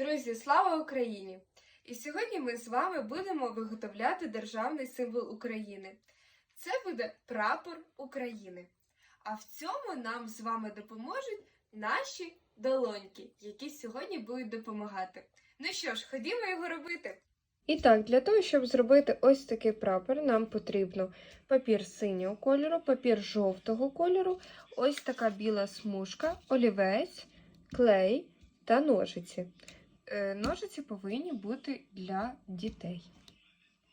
Друзі, слава Україні! І сьогодні ми з вами будемо виготовляти державний символ України. Це буде прапор України. А в цьому нам з вами допоможуть наші долоньки, які сьогодні будуть допомагати. Ну що ж, ходімо його робити. І так, для того, щоб зробити ось такий прапор, нам потрібно папір синього кольору, папір жовтого кольору, ось така біла смужка, олівець, клей та ножиці. Е, Ножиці повинні бути для дітей.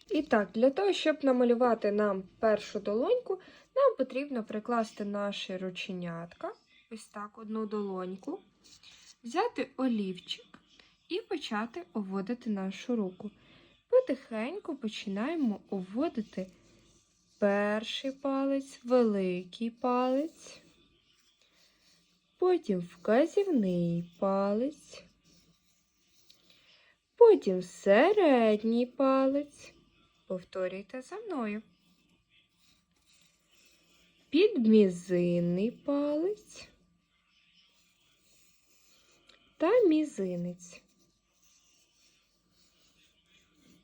І так, для того, щоб намалювати нам першу долоньку, нам потрібно прикласти наші рученятка, ось так, одну долоньку, взяти олівчик і почати обводити нашу руку. Потихеньку починаємо обводити перший палець, великий палець, потім вказівний палець, потім середній палець. Повторюйте за мною. Підмізинний палець та мізинець.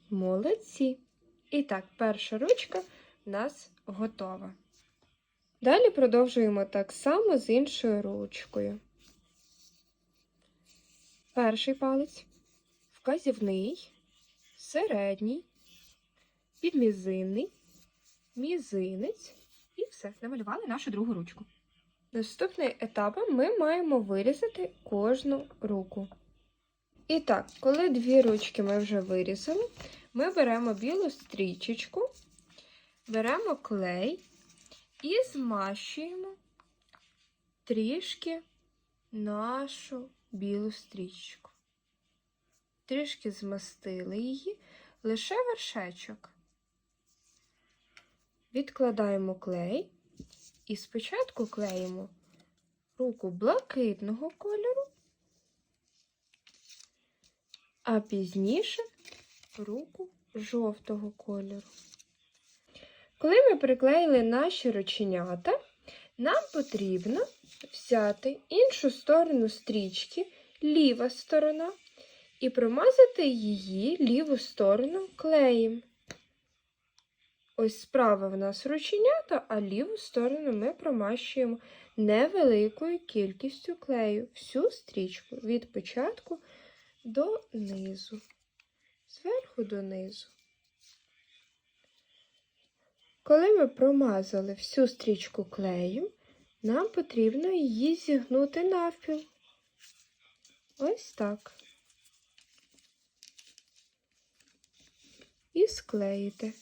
Молодці. І так, перша ручка в нас готова. Далі продовжуємо так само з іншою ручкою. Перший палець, вказівний, середній, підмізинний, мізинець і все, намалювали нашу другу ручку. Наступним етапом ми маємо вирізати кожну руку. І так, коли дві ручки ми вже вирізали, ми беремо білу стрічечку, беремо клей і змащуємо трішки нашу білу стрічку. Трішки змастили її, лише вершечок. Відкладаємо клей і спочатку клеїмо руку блакитного кольору, а пізніше руку жовтого кольору. Коли ми приклеїли наші рученята, нам потрібно взяти іншу сторону стрічки, ліва сторона, і промазати її ліву сторону клеєм. Ось справа в нас рученята, а ліву сторону ми промащуємо невеликою кількістю клею всю стрічку від початку до низу, зверху до низу. Коли ми промазали всю стрічку клею, нам потрібно її зігнути навпіл. Ось так. І склеїти.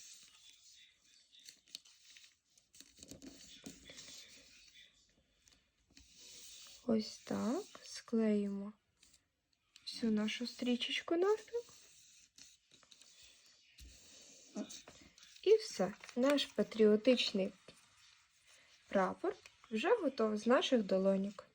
Ось так склеїмо всю нашу стрічечку навпіл. І все, наш патріотичний прапор вже готов з наших долоньок.